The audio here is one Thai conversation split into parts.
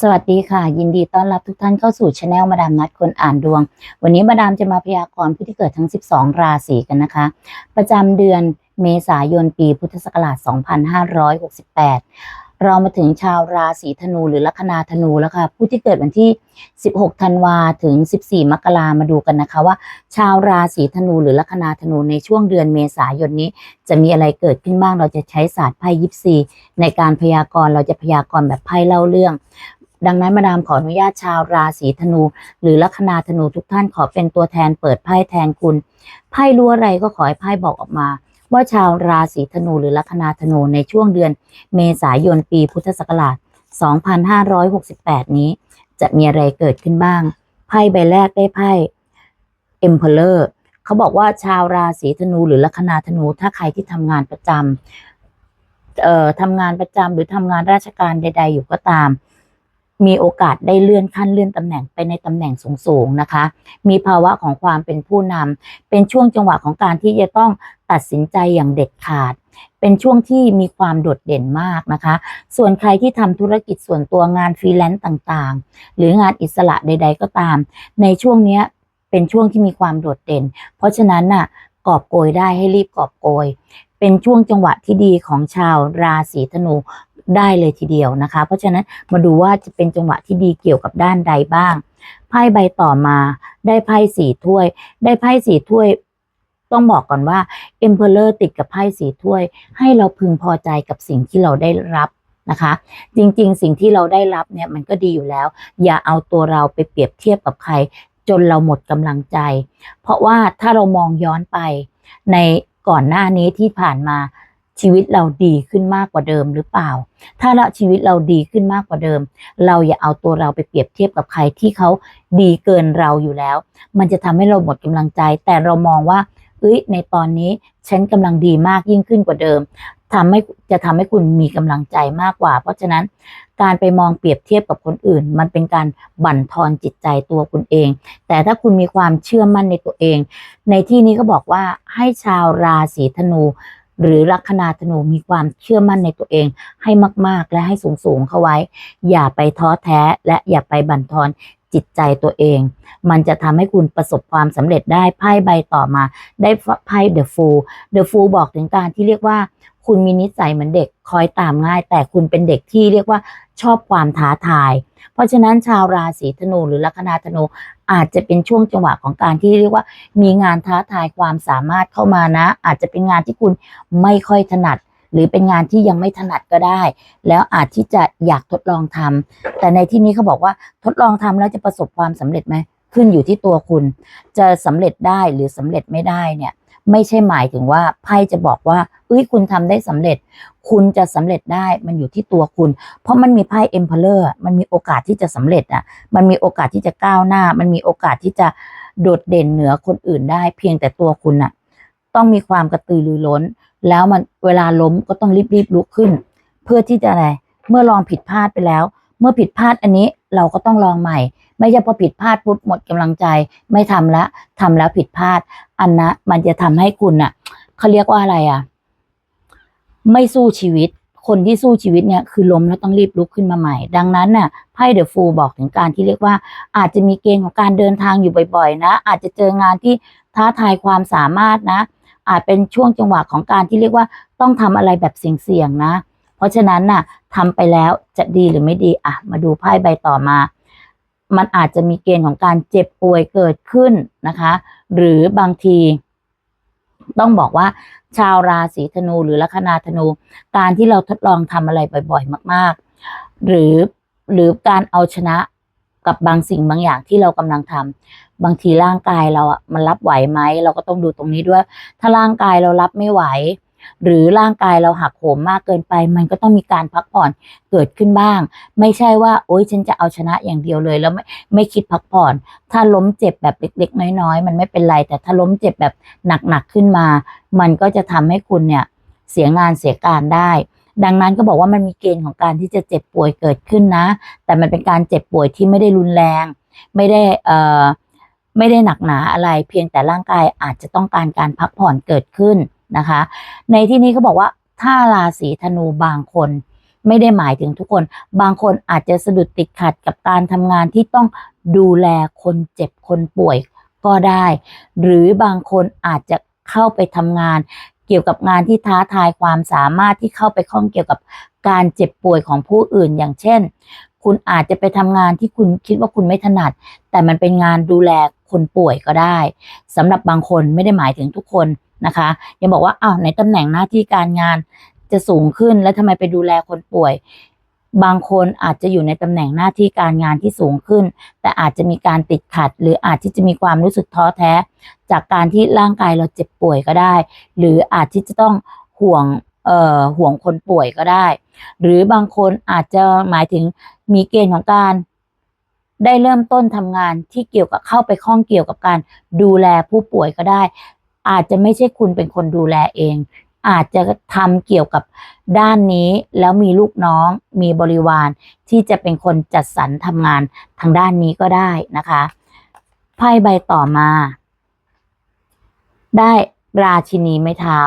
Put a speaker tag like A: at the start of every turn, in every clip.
A: สวัสดีค่ะ ยินดีต้อนรับทุกท่านเข้าสู่ช anel มาดามนัดคนอ่านดวง วันนี้มาดามจะมาพยากรณ์ผู้ที่เกิดทั้ง 12 ราศีกันนะคะ ประจำเดือนเมษายนปีพุทธศักราช 2568 เรามาถึงชาวราศีธนูหรือลัคนาธนูแล้วค่ะ ผู้ที่เกิดวันที่ 16 ธันวาถึง 14 มกรามาดูกันนะคะว่า ชาวราศีธนูหรือลัคนาธนูในช่วงเดือนเมษายนนี้ จะมีอะไรเกิดขึ้นบ้าง เราจะใช้ศาสตร์ไพ่ยิปซีในการพยากรณ์ เราจะพยากรณ์แบบไพ่เล่าเรื่อง ดังนั้นมาดามขออนุญาตชาวราศีธนู หรือลัคนาธนูทุกท่านขอเป็นตัวแทนเปิดไพ่แทนคุณ ไพ่รู้อะไรก็ขอให้ไพ่บอกออกมา ว่าชาวราศีธนูหรือลัคนาธนูในช่วงเดือน เมษายนปีพุทธศักราช 2568 นี้ จะมีอะไรเกิดขึ้นบ้าง ไพ่ใบแรกได้ไพ่ Emperor เขาบอกว่าชาวราศีธนูหรือลัคนาธนูถ้าใครที่ทำงานประจำเอ่อทำงานประจำหรือทำงานราชการใด ๆ อยู่ก็ตาม มีโอกาสได้เลื่อนขั้นเลื่อนตำแหน่งไปในตำแหน่งสูงๆนะคะ มีภาวะของความเป็นผู้นำเป็นช่วงจังหวะของการที่จะต้องตัดสินใจอย่างเด็ดขาด เป็นช่วงที่มีความโดดเด่นมากนะคะ ส่วนใครที่ทำธุรกิจส่วนตัวงานฟรีแลนซ์ต่างๆ หรืองานอิสระใด ๆ ก็ตาม ในช่วงนี้เป็นช่วงที่มีความโดดเด่น เพราะฉะนั้นน่ะกอบโกยได้ให้รีบกอบโกย เป็นช่วงจังหวะที่ดีของชาวราศีธนู ได้เลยทีเดียวนะคะ เพราะฉะนั้นมาดูว่าจะเป็นจังหวะที่ดีเกี่ยวกับด้านใดบ้างไพ่ใบต่อมาได้ไพ่สี่ถ้วย ได้ไพ่สี่ถ้วย ต้องบอกก่อนว่า Emperor ติดกับไพ่สีถ้วย ให้เราพึงพอใจกับสิ่งที่เราได้รับนะคะ จริงๆ สิ่งที่เราได้รับเนี่ยมันก็ดีอยู่แล้ว อย่าเอาตัวเราไปเปรียบเทียบกับใคร จนเราหมดกำลังใจ เพราะว่าถ้าเรามองย้อนไปในก่อนหน้านี้ที่ผ่านมา ชีวิตเราดีขึ้นมากกว่าเดิมหรือเปล่า ถ้าเราชีวิตเราดีขึ้นมากกว่าเดิม เราอย่าเอาตัวเราไปเปรียบเทียบกับใครที่เขาดีเกินเราอยู่แล้ว มันจะทำให้เราหมดกำลังใจ แต่เรามองว่าเอ้ยในตอนนี้ฉันกำลังดีมากยิ่งขึ้นกว่าเดิมทำให้จะทำให้คุณมีกำลังใจมากกว่า เพราะฉะนั้นการไปมองเปรียบเทียบกับคนอื่น มันเป็นการบั่นทอนจิตใจตัวคุณเอง แต่ถ้าคุณมีความเชื่อมั่นในตัวเอง ในที่นี้ก็บอกว่าให้ชาวราศีธนู หรือลัคนาธนูมีความเชื่อมั่นในตัวเองให้มาก ๆ และให้สูง ๆ เข้าไว้ อย่าไปท้อแท้และอย่าไปบั่นทอนจิตใจตัวเอง มันจะทำให้คุณประสบความสำเร็จได้ไพ่ใบต่อมา ได้ไพ่เดอะฟูลเดอะฟูลบอกถึงการที่เรียกว่า คุณมีนิสัยเหมือนเด็กคอยตามง่าย แต่คุณเป็นเด็กที่เรียกว่าชอบความท้าทาย เพราะฉะนั้นชาวราศีธนูหรือลัคนาธนูอาจจะเป็นช่วงจังหวะของการที่เรียกว่า มีงานท้าทายความสามารถเข้ามานะ อาจจะเป็นงานที่คุณไม่ค่อยถนัด หรือเป็นงานที่ยังไม่ถนัดก็ได้ แล้วอาจที่จะอยากทดลองทำแต่ในที่นี้เขาบอกว่าทดลองทำแล้วจะประสบความสำเร็จไหมขึ้นอยู่ที่ตัวคุณ จะสำเร็จได้หรือสำเร็จไม่ได้เนี่ย ไม่ใช่หมายถึงว่าไพ่จะบอกว่าเอ้ยคุณทำได้สำเร็จ คุณจะสำเร็จได้มันอยู่ที่ตัวคุณ เพราะมันมีไพ่ Emperor อะมันมีโอกาสที่จะสำเร็จอะมันมีโอกาสที่จะก้าวหน้า มันมีโอกาสที่จะโดดเด่นเหนือคนอื่นได้ เพียงแต่ตัวคุณน่ะต้องมีความกระตือรือร้น แล้วมันเวลาล้มก็ต้องรีบๆลุกขึ้น เพื่อที่จะอะไรเมื่อลองผิดพลาดไปแล้ว เมื่อผิดพลาดอันนี้ เราก็ต้องลองใหม่ ไม่ใช่พอผิดพลาดปุ๊บหมดกำลังใจ ไม่ทำละทำแล้วผิดพลาด อันนะมันจะทำให้คุณน่ะเขาเรียกว่าอะไรอะไม่สู้ชีวิต คนที่สู้ชีวิตเนี่ยคือล้มแล้วต้องรีบลุกขึ้นมาใหม่ ดังนั้นน่ะไพ่เดอะฟูบอกถึงการที่เรียกว่า อาจจะมีเกณฑ์ของการเดินทางอยู่บ่อยๆ นะ อาจจะเจองานที่ท้าทายความสามารถนะ อาจเป็นช่วงจังหวะของการที่เรียกว่าต้องทำอะไรแบบเสี่ยงๆนะ เพราะฉะนั้นน่ะทำไปแล้วจะดีหรือไม่ดีอะมาดูไพ่ใบต่อมา มันอาจจะมีเกณฑ์ของการเจ็บป่วยเกิดขึ้นนะคะ หรือบางที ต้องบอกว่า ชาวราศีธนูหรือลัคนาธนู การที่เราทดลองทำอะไรบ่อย ๆ มาก ๆ หรือหรือการเอาชนะกับบางสิ่งบางอย่างที่เรากำลังทำบางทีร่างกายเราอะมันรับไหวไหมเราก็ต้องดูตรงนี้ด้วย ถ้าร่างกายเรารับไม่ไหว หรือร่างกายเราหักโหมมากเกินไป มันก็ต้องมีการพักผ่อนเกิดขึ้นบ้าง ไม่ใช่ว่า โอ๊ยฉันจะเอาชนะอย่างเดียวเลย แล้วไม่ไม่คิดพักผ่อน ถ้าล้มเจ็บแบบเล็กๆ น้อยๆ มันไม่เป็นไร แต่ถ้าล้มเจ็บแบบหนักๆขึ้นมา มันก็จะทำให้คุณเนี่ยเสียงานเสียการได้ ดังนั้นก็บอกว่ามันมีเกณฑ์ของการที่จะเจ็บป่วยเกิดขึ้นนะ แต่มันเป็นการเจ็บป่วยที่ไม่ได้รุนแรง ไม่ได้เอ่อไม่ได้หนักหนาอะไร เพียงแต่ร่างกายอาจจะต้องการการพักผ่อนเกิดขึ้น นะคะ ในที่นี้เขาบอกว่าถ้าราศีธนูบางคนไม่ได้หมายถึงทุกคน บางคนอาจจะสะดุดติดขัดกับการทำงานที่ต้องดูแลคนเจ็บคนป่วยก็ได้ หรือบางคนอาจจะเข้าไปทำงาน เกี่ยวกับงานที่ท้าทายความสามารถที่เข้าไปข้องเกี่ยวกับการเจ็บป่วยของผู้อื่นอย่างเช่น คุณอาจจะไปทำงานที่คุณคิดว่าคุณไม่ถนัด แต่มันเป็นงานดูแลคนป่วยก็ได้สำหรับบางคนไม่ได้หมายถึงทุกคน นะคะย่าบอกว่าอ้าวในตำแหน่งหน้าที่การงานจะสูงขึ้นแล้วทำไมไปดูแลคนป่วย บางคนอาจจะอยู่ในตำแหน่งหน้าที่การงานที่สูงขึ้น แต่อาจจะมีการติดขัด หรืออาจที่จะมีความรู้สึกท้อแท้ จากการที่ร่างกายเราเจ็บป่วยก็ได้ หรืออาจที่จะต้องห่วงเอ่อห่วงคนป่วยก็ได้ หรือบางคนอาจจะหมายถึงมีเกณฑ์ของการได้เริ่มต้นทำงานที่เกี่ยวกับเข้าไปข้องเกี่ยวกับการดูแลผู้ป่วยก็ได้ อาจจะไม่ใช่คุณเป็นคนดูแลเอง อาจจะทำเกี่ยวกับด้านนี้แล้วมีลูกน้อง มีบริวารที่จะเป็นคนจัดสรรทำงานทางด้านนี้ก็ได้นะคะ ไพ่ใบต่อมา ได้ ราชินีไม้เท้า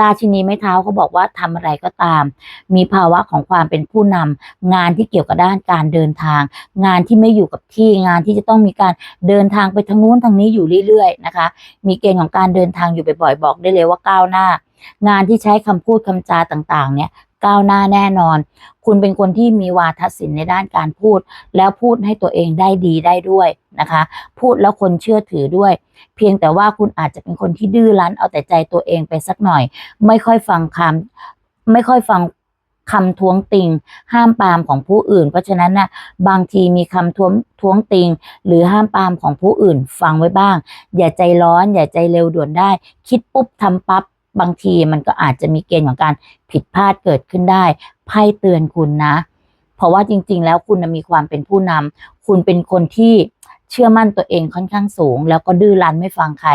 A: ราชินีไม้เท้าเขาบอกว่าทำอะไรก็ตาม มีภาวะของความเป็นผู้นำงานที่เกี่ยวกับด้านการเดินทาง งานที่ไม่อยู่กับที่งานที่จะต้องมีการเดินทางไปทางนู้นทางนี้อยู่เรื่อยๆนะคะ มีเกณฑ์ของการเดินทางอยู่บ่อยๆบอกได้เลยว่าก้าวหน้า งานที่ใช้คำพูดคำจาต่างๆ เนี่ย ก้าวหน้าแน่นอน คุณเป็นคนที่มีวาทศิลป์ในด้านการพูด แล้วพูดให้ตัวเองได้ดีได้ด้วยนะคะ พูดแล้วคนเชื่อถือด้วย เพียงแต่ว่าคุณอาจจะเป็นคนที่ดื้อรั้นเอาแต่ใจตัวเองไปสักหน่อย ไม่ค่อยฟังคำไม่ค่อยฟังคำท้วงติง ห้ามปามของผู้อื่น เพราะฉะนั้นน่ะบางทีมีคำท้วงท้วงติง หรือห้ามปามของผู้อื่น ฟังไว้บ้าง อย่าใจร้อน อย่าใจเร็วด่วนได้ คิดปุ๊บทำปั๊บ บางทีมันก็อาจจะมีเกณฑ์ของการผิดพลาดเกิดขึ้นได้ไพ่เตือนคุณนะ เพราะว่าจริง ๆ แล้วคุณมีความเป็นผู้นำคุณเป็นคนที่เชื่อมั่นตัวเองค่อนข้างสูง แล้วก็ดื้อรั้นไม่ฟังใคร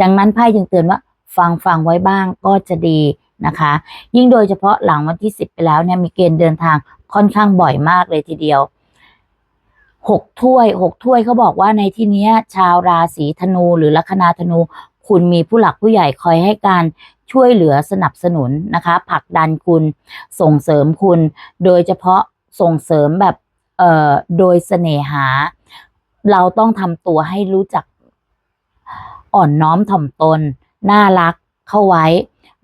A: ดังนั้นไพ่จึงเตือนว่าฟังฟังไว้บ้างก็จะดีนะคะ ยิ่งโดยเฉพาะหลังวันที่ 10 ไปแล้วเนี่ยมีเกณฑ์เดินทางค่อนข้างบ่อยมากเลยทีเดียวหกถ้วยหกถ้วยเขาบอกว่าในที่นี้ชาวราศีธนูหรือลัคนาธนู คุณมีผู้หลักผู้ใหญ่คอยให้การ ช่วยเหลือสนับสนุนนะคะผลักดันคุณส่งเสริมคุณ โดยเฉพาะส่งเสริมแบบเอ่อโดยเสน่หา เราต้องทำตัวให้รู้จักอ่อนน้อมถ่อมตน น่ารักเข้าไว้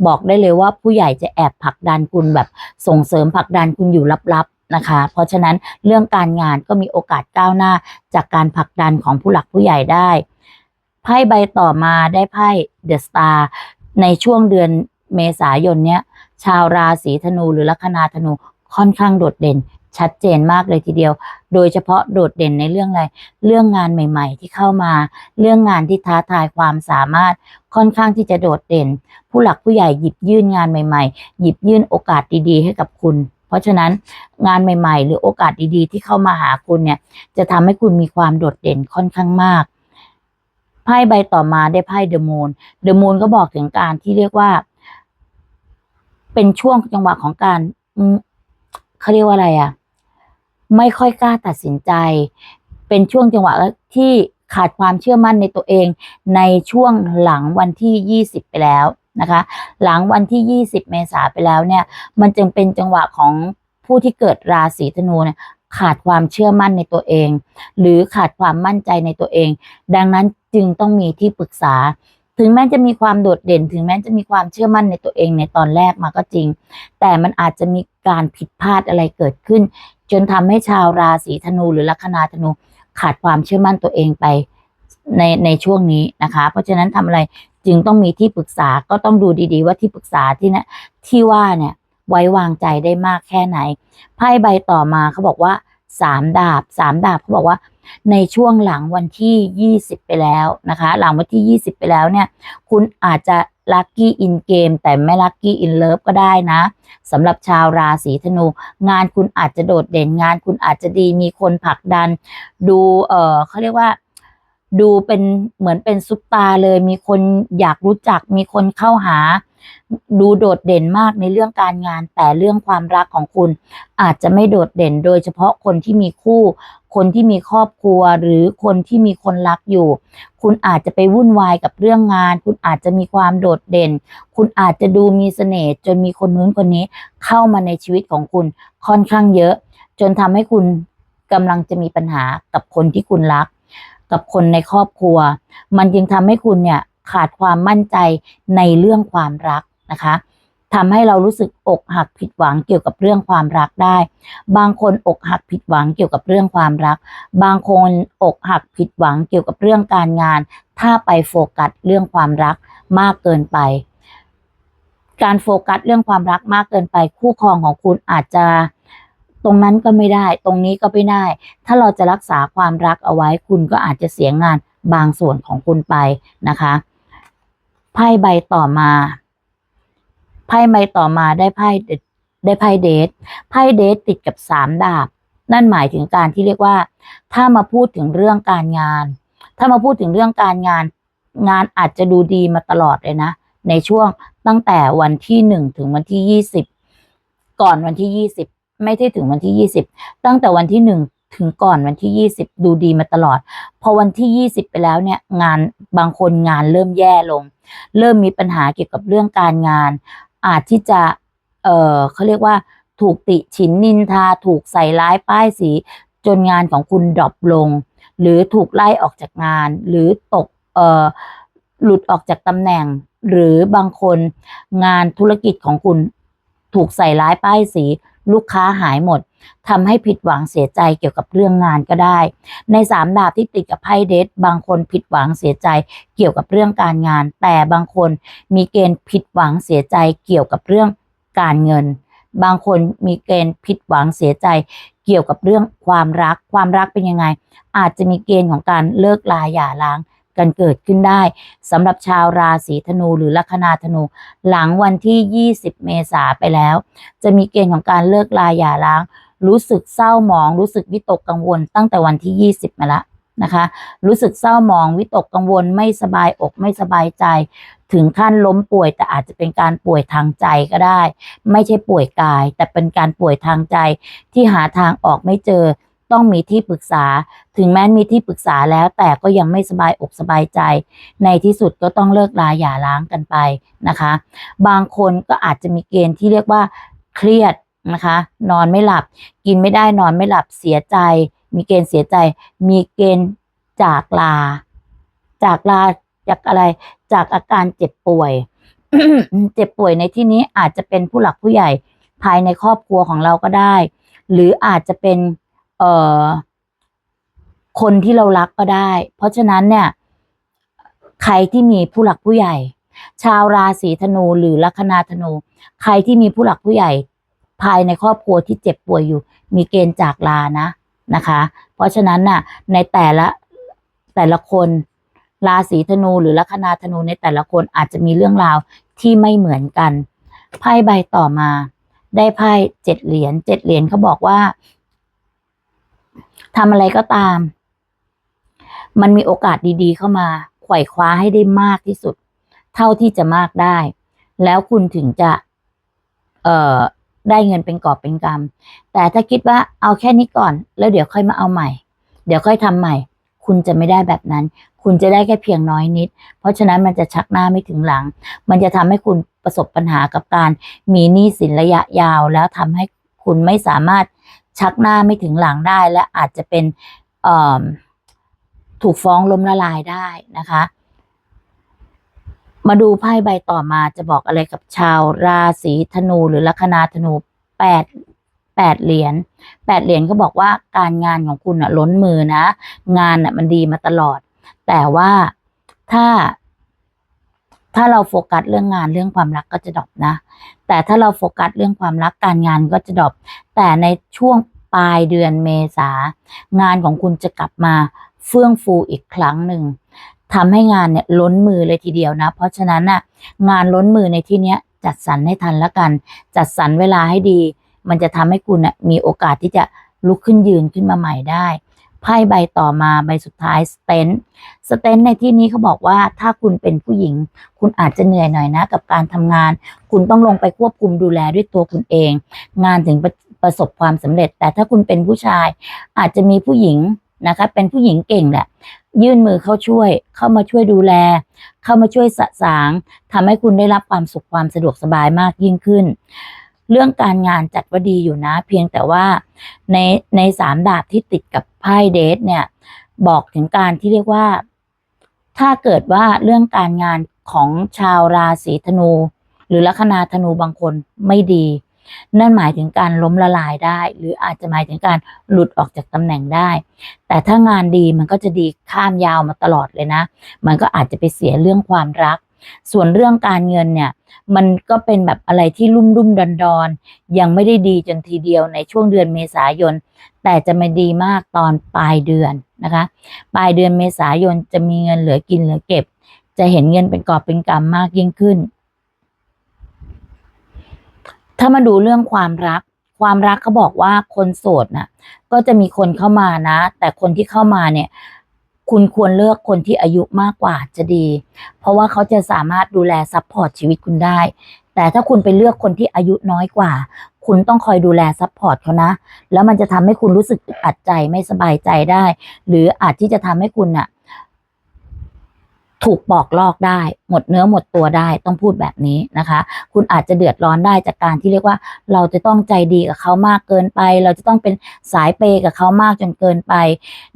A: บอกได้เลยว่าผู้ใหญ่จะแอบผลักดันคุณแบบส่งเสริมผลักดันคุณอยู่ลับๆนะคะ เพราะฉะนั้นเรื่องการงานก็มีโอกาสก้าวหน้าจากการผลักดันของผู้หลักผู้ใหญ่ได้ไพ่ใบต่อมาได้ไพ่เดอะสตาร์ ในช่วงเดือนเมษายนเนี้ยชาวราศีธนูหรือลัคนาธนูค่อนข้างโดดเด่น ชัดเจนมากเลยทีเดียว โดยเฉพาะโดดเด่นในเรื่องอะไร เรื่องงานใหม่ ๆ ที่เข้ามา เรื่องงานที่ท้าทายความสามารถค่อนข้างที่จะโดดเด่น ผู้หลักผู้ใหญ่หยิบยื่นงานใหม่ ๆ หยิบยื่นโอกาสดีๆ ให้กับคุณ เพราะฉะนั้นงานใหม่ ๆ หรือโอกาสดีๆ ที่เข้ามาหาคุณเนี่ยจะทำให้คุณมีความโดดเด่นค่อนข้างมาก ไพ่ใบต่อมาได้ไพ่เดอะมูนเดอะมูนก็บอกถึงการที่เรียกว่า เป็นช่วงจังหวะของการเขาเรียกว่าอะไรอะไม่ค่อยกล้าตัดสินใจ เป็นช่วงจังหวะที่ขาดความเชื่อมั่นในตัวเอง ในช่วงหลังวันที่ 20 ไปแล้วนะคะ หลังวันที่ 20 เมษาไปแล้วเนี่ย มันจึงเป็นจังหวะของผู้ที่เกิดราศีธนูเนี่ยขาดความเชื่อมั่นในตัวเอง หรือขาดความมั่นใจในตัวเอง ดังนั้น จึงต้องมีที่ปรึกษา ถึงแม้จะมีความโดดเด่น ถึงแม้จะมีความเชื่อมั่นในตัวเองในตอนแรกมาก็จริง แต่มันอาจจะมีการผิดพลาดอะไรเกิดขึ้น จนทำให้ชาวราศีธนูหรือลัคนาธนูขาดความเชื่อมั่นตัวเองไปในในช่วงนี้นะคะ เพราะฉะนั้นทำอะไรจึงต้องมีที่ปรึกษาก็ต้องดูดีๆ ว่าที่ปรึกษาที่นะที่ว่าเนี่ยไว้วางใจได้มากแค่ไหนไพ่ใบต่อมาเขาบอกว่าสามดาบสามดาบเขาบอกว่า ในช่วงหลังวันที่ 20 ไปแล้วนะคะ หลังวันที่ 20 ไปแล้วเนี่ย คุณอาจจะลัคกี้อินเกมแต่ไม่ลัคกี้อินเลิฟก็ได้นะสำหรับชาวราศีธนู งานคุณอาจจะโดดเด่นงาน คุณอาจจะดีมีคนผลักดัน ดูเออเขาเรียกว่าดูเป็นเหมือนเป็นซุปตาเลย มีคนอยากรู้จัก มีคนเข้าหา ดูโดดเด่นมากในเรื่องการงาน แต่เรื่องความรักของคุณอาจจะไม่โดดเด่น โดยเฉพาะคนที่มีคู่ คนที่มีครอบครัว หรือคนที่มีคนรักอยู่ คุณอาจจะไปวุ่นวายกับเรื่องงาน คุณอาจจะมีความโดดเด่น คุณอาจจะดูมีเสน่ห์จนมีคนนู้นคนนี้เข้ามาในชีวิตของคุณค่อนข้างเยอะ จนทำให้คุณกำลังจะมีปัญหากับคนที่คุณรัก กับคนในครอบครัว มันจึงทำให้คุณเนี่ย ขาดความมั่นใจในเรื่องความรักนะคะทำให้เรารู้สึกอกหักผิดหวังเกี่ยวกับเรื่องความรักได้ บางคนอกหักผิดหวังเกี่ยวกับเรื่องความรัก บางคนอกหักผิดหวังเกี่ยวกับเรื่องการงาน ถ้าไปโฟกัสเรื่องความรักมากเกินไป การโฟกัสเรื่องความรักมากเกินไป คู่ครองของคุณอาจจะตรงนั้นก็ไม่ได้ ตรงนี้ก็ไม่ได้ ถ้าเราจะรักษาความรักเอาไว้คุณก็อาจจะเสียงานบางส่วนของคุณไปนะคะ ไพ่ใบต่อมาไพ่ใบต่อมาได้ไพ่ได้ไพ่เดทไพ่เดทติดกับสามดาบ นั่นหมายถึงการที่เรียกว่า ถ้ามาพูดถึงเรื่องการงาน ถ้ามาพูดถึงเรื่องการงาน งานอาจจะดูดีมาตลอดเลยนะ ในช่วงตั้งแต่วันที่หนึ่งถึงวันที่ยี่สิบก่อนวันที่ยี่สิบไม่ใช่ถึงวันที่ยี่สิบตั้งแต่วันที่หนึ่ง ถึงก่อนวันที่ยี่สิบดูดีมาตลอด พอวันที่ยี่สิบไปแล้วเนี่ยงานบางคนงานเริ่มแย่ลง เริ่มมีปัญหาเกี่ยวกับเรื่องการงาน อาจที่จะ เออเขาเรียกว่า ถูกติฉินนินทา ถูกใส่ร้ายป้ายสี จนงานของคุณดรอปลง หรือถูกไล่ออกจากงาน หรือตก เออหลุดออกจากตำแหน่ง หรือบางคนงานธุรกิจของคุณถูกใส่ร้ายป้ายสี ลูกค้าหายหมดทำให้ผิดหวังเสียใจเกี่ยวกับเรื่องงานก็ได้ ในสามดาบที่ติดกับไพ่เดทบางคนผิดหวังเสียใจเกี่ยวกับเรื่องการงาน แต่บางคนมีเกณฑ์ผิดหวังเสียใจเกี่ยวกับเรื่องการเงิน บางคนมีเกณฑ์ผิดหวังเสียใจเกี่ยวกับเรื่องความรัก ความรักเป็นยังไง อาจจะมีเกณฑ์ของการเลิกลาหย่าร้าง กันเกิดขึ้นได้สำหรับชาวราศีธนูหรือลัคนาธนู หลังวันที่ 20 เมษาไปแล้ว จะมีเกณฑ์ของการเลิกลาหย่าร้าง รู้สึกเศร้าหมอง รู้สึกวิตกกังวล ตั้งแต่วันที่ 20 มาละนะคะ รู้สึกเศร้าหมองวิตกกังวลไม่สบายอกไม่สบายใจ ถึงขั้นล้มป่วยแต่อาจจะเป็นการป่วยทางใจก็ได้ ไม่ใช่ป่วยกาย แต่เป็นการป่วยทางใจที่หาทางออกไม่เจอ ต้องมีที่ปรึกษา ถึงแม้มีที่ปรึกษาแล้วแต่ก็ยังไม่สบายอกสบายใจ ในที่สุดก็ต้องเลิกลาหย่าร้างกันไปนะคะ บางคนก็อาจจะมีเกณฑ์ที่เรียกว่าเครียดนะคะ นอนไม่หลับ กินไม่ได้นอนไม่หลับเสียใจ มีเกณฑ์เสียใจ มีเกณฑ์จากลา จากลาจากอะไรจากอาการเจ็บป่วย เจ็บป่วยในที่นี้อาจจะเป็นผู้หลักผู้ใหญ่ภายในครอบครัวของเราก็ได้ หรืออาจจะเป็น เอ่อคนที่เรารักก็ได้ เพราะฉะนั้นเนี่ย ใครที่มีผู้หลักผู้ใหญ่ ชาวราศีธนูหรือลัคนาธนู ใครที่มีผู้หลักผู้ใหญ่ ภายในครอบครัวที่เจ็บป่วยอยู่ มีเกณฑ์จากลานะนะคะ เพราะฉะนั้นน่ะ ในแต่ละแต่ละคนราศีธนูหรือลัคนาธนูในแต่ละคนอาจจะมีเรื่องราวที่ไม่เหมือนกันไพ่ใบต่อมา ได้ไพ่เจ็ดเหรียญเจ็ดเหรียญเขาบอกว่า ทำอะไรก็ตาม มันมีโอกาสดีๆ เข้ามาไขว่คว้าให้ได้มากที่สุด เท่าที่จะมากได้ แล้วคุณถึงจะ เอ่อ ได้เงินเป็นกอบเป็นกำแต่ถ้าคิดว่าเอาแค่นี้ก่อน แล้วเดี๋ยวค่อยมาเอาใหม่ เดี๋ยวค่อยทำใหม่ คุณจะไม่ได้แบบนั้น คุณจะได้แค่เพียงน้อยนิด เพราะฉะนั้นมันจะชักหน้าไม่ถึงหลัง มันจะทำให้คุณประสบปัญหากับการ มีหนี้สินระยะยาว แล้วทำให้คุณไม่สามารถ ชักหน้าไม่ถึงหลังได้และอาจจะเป็นถูกฟ้องล้มละลายได้นะคะ มาดูไพ่ใบต่อมาจะบอกอะไรกับชาวราศีธนูหรือลัคนาธนูแปดแปดเหรียญแปดเหรียญก็บอกว่าการงานของคุณอะล้นมือนะ งานอะมันดีมาตลอด แต่ว่าถ้า ถ้าเราโฟกัสเรื่องงานเรื่องความรักก็จะดรอปนะ แต่ถ้าเราโฟกัสเรื่องความรักการงานก็จะดรอปแต่ในช่วงปลายเดือนเมษางานของคุณจะกลับมาเฟื่องฟูอีกครั้งหนึ่งทำให้งานเนี่ยล้นมือเลยทีเดียวนะ เพราะฉะนั้นน่ะงานล้นมือในที่เนี้ยจัดสรรให้ทันละกัน จัดสรรเวลาให้ดี มันจะทำให้คุณน่ะมีโอกาสที่จะลุกขึ้นยืนขึ้นมาใหม่ได้ ไพ่ใบต่อมาใบสุดท้ายสเตนสเตนในที่นี้เขาบอกว่าถ้าคุณเป็นผู้หญิง คุณอาจจะเหนื่อยหน่อยนะ กับการทำงาน คุณต้องลงไปควบคุมดูแลด้วยตัวคุณเอง งานถึงประประสบความสำเร็จ แต่ถ้าคุณเป็นผู้ชาย อาจจะมีผู้หญิงนะคะ เป็นผู้หญิงเก่งแหละ ยื่นมือเข้าช่วย เข้ามาช่วยดูแล เข้ามาช่วยสะสางทำให้คุณได้รับความสุขความสะดวกสบายมากยิ่งขึ้น เรื่องการงานจัดว่าดีอยู่นะ เพียงแต่ว่าในในสามดาบที่ติดกับไพ่เดทเนี่ย บอกถึงการที่เรียกว่า ถ้าเกิดว่าเรื่องการงานของชาวราศีธนู หรือลัคนาธนูบางคนไม่ดี นั่นหมายถึงการล้มละลายได้ หรืออาจจะหมายถึงการหลุดออกจากตำแหน่งได้ แต่ถ้างานดีมันก็จะดีข้ามยาวมาตลอดเลยนะ มันก็อาจจะไปเสียเรื่องความรัก ส่วนเรื่องการเงินเนี่ยมันก็เป็นแบบอะไรที่ลุ่มลุ่มดอนดอนยังไม่ได้ดีจนทีเดียวในช่วงเดือนเมษายน แต่จะมาดีมากตอนปลายเดือนนะคะ ปลายเดือนเมษายนจะมีเงินเหลือกินเหลือเก็บ จะเห็นเงินเป็นกอบเป็นกำมากยิ่งขึ้น ถ้ามาดูเรื่องความรัก ความรักเขาบอกว่าคนโสดน่ะก็จะมีคนเข้ามานะ แต่คนที่เข้ามาเนี่ย คุณควรเลือกคนที่อายุมากกว่าจะดี เพราะว่าเขาจะสามารถดูแลซัพพอร์ตชีวิตคุณได้ แต่ถ้าคุณไปเลือกคนที่อายุน้อยกว่า คุณต้องคอยดูแลซัพพอร์ตเขานะ แล้วมันจะทำให้คุณรู้สึกอึดอัดใจไม่สบายใจได้ หรืออาจที่จะทำให้คุณน่ะ ถูกปอกลอกได้ หมดเนื้อหมดตัวได้ต้องพูดแบบนี้นะคะ คุณอาจจะเดือดร้อนได้จากการที่เรียกว่า เราจะต้องใจดีกับเขามากเกินไป เราจะต้องเป็นสายเปย์กับเขามากจนเกินไป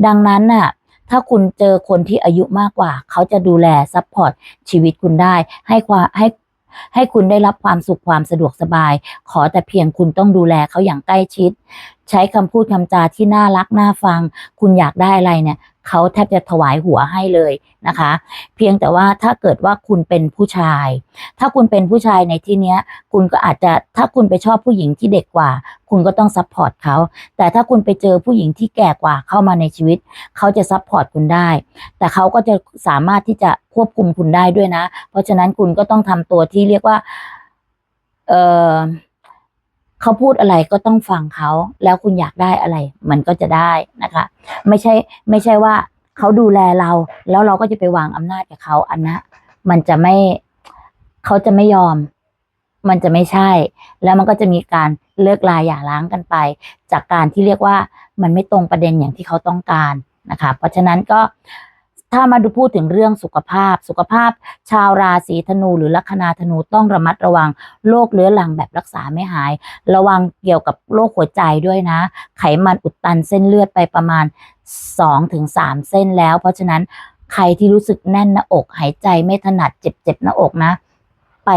A: ดังนั้นน่ะ ถ้าคุณเจอคนที่อายุมากกว่า เขาจะดูแลซัพพอร์ตชีวิตคุณได้ ให้ความให้ให้คุณได้รับความสุขความสะดวกสบาย ขอแต่เพียงคุณต้องดูแลเขาอย่างใกล้ชิด ใช้คำพูดคำจาที่น่ารักน่าฟัง คุณอยากได้อะไรเนี่ย เขาแทบจะถวายหัวให้เลยนะคะ เพียงแต่ว่าถ้าเกิดว่าคุณเป็นผู้ชาย ถ้าคุณเป็นผู้ชายในที่เนี้ย คุณก็อาจจะถ้าคุณไปชอบผู้หญิงที่เด็กกว่า คุณก็ต้องซัพพอร์ตเขา แต่ถ้าคุณไปเจอผู้หญิงที่แก่กว่าเข้ามาในชีวิต เขาจะซัพพอร์ตคุณได้ แต่เขาก็จะสามารถที่จะควบคุมคุณได้ด้วยนะ เพราะฉะนั้นคุณก็ต้องทำตัวที่เรียกว่า เออ เขาพูดอะไรก็ต้องฟังเขา แล้วคุณอยากได้อะไร มันก็จะได้นะคะ ไม่ใช่ไม่ใช่ว่าเขาดูแลเรา แล้วเราก็จะไปวางอำนาจกับเขาอันนะมันจะไม่เขาจะไม่ยอม มันจะไม่ใช่ แล้วมันก็จะมีการเลิกลาหย่าร้างกันไป จากการที่เรียกว่ามันไม่ตรงประเด็นอย่างที่เขาต้องการนะคะ เพราะฉะนั้นก็ ถ้ามาดูพูดถึงเรื่องสุขภาพ สุขภาพ ชาวราศีธนูหรือลัคนาธนูต้องระมัดระวังโรคเรื้อรังแบบรักษาไม่หาย ระวังเกี่ยวกับโรคหัวใจด้วยนะ ไขมันอุดตันเส้นเลือดไปประมาณ 2-3ถึง3เส้นแล้ว เพราะฉะนั้นใครที่รู้สึกแน่นหน้าอกหายใจไม่ถนัดเจ็บๆหน้าอกนะ ไป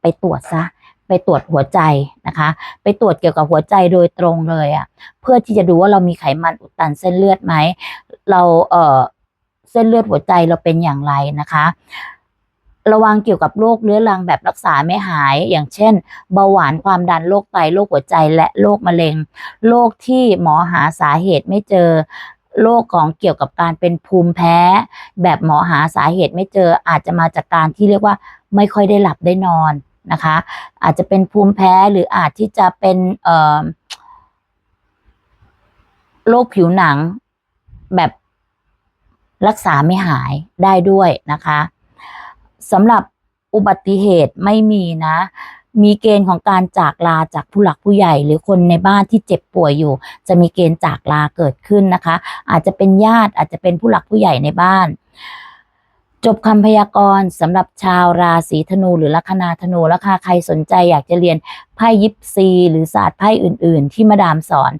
A: ไปตรวจซะไปตรวจหัวใจนะคะ ไปตรวจเกี่ยวกับหัวใจโดยตรงเลยอะ่ะ เพื่อที่จะดูว่าเรามีไขมันอุดตันเส้นเลือดไหม เราเอ่อ เส้นเลือดหัวใจเราเป็นอย่างไรนะคะ ระวังเกี่ยวกับโรคเรื้อรังแบบรักษาไม่หาย อย่างเช่น เบาหวานความดันโรคไตโรคหัวใจและโรคมะเร็งโรคที่หมอหาสาเหตุไม่เจอโรคของเกี่ยวกับการเป็นภูมิแพ้ แบบหมอหาสาเหตุไม่เจออาจจะมาจากการที่เรียกว่าไม่ค่อยได้หลับได้นอนนะคะ อาจจะเป็นภูมิแพ้หรืออาจที่จะเป็นเอ่อโรคผิวหนังแบบ รักษาไม่หายได้ด้วยนะคะสำหรับอุบัติเหตุไม่มีนะ มีเกณฑ์ของการจากลาจากผู้หลักผู้ใหญ่ หรือคนในบ้านที่เจ็บป่วยอยู่ จะมีเกณฑ์จากลาเกิดขึ้นนะคะ อาจจะเป็นญาติอาจจะเป็นผู้หลักผู้ใหญ่ในบ้าน จบคำพยากรณ์สำหรับชาวราศีธนูหรือลัคนาธนูแล้วค่ะใครสนใจอยากจะเรียนไพ่ยิปซี หรือศาสตร์ไพ่อื่น ๆ ที่มาดามสอน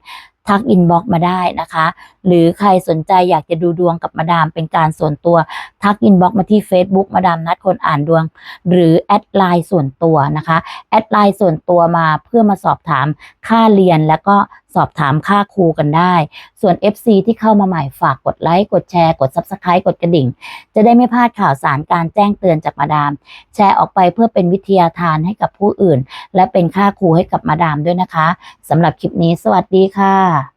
A: ทักอินบ็อกมาได้นะคะ หรือใครสนใจอยากจะดูดวงกับมาดามเป็นการส่วนตัว ทักอินบ็อกมาที่ Facebook มาดามนัดคนอ่านดวง หรือแอดไลน์ส่วนตัวนะคะ แอดไลน์ส่วนตัวมาเพื่อมาสอบถามค่าเรียนแล้วก็ สอบถามค่าครูกันได้ ส่วน FC ที่เข้ามาใหม่ฝากกดไลค์ กดแชร์ กด Subscribe กดกระดิ่ง จะได้ไม่พลาดข่าวสารการแจ้งเตือนจากมาดาม แชร์ออกไปเพื่อเป็นวิทยาทานให้กับผู้อื่น และเป็นค่าครูให้กับมาดามด้วยนะคะสำหรับคลิปนี้สวัสดีค่ะ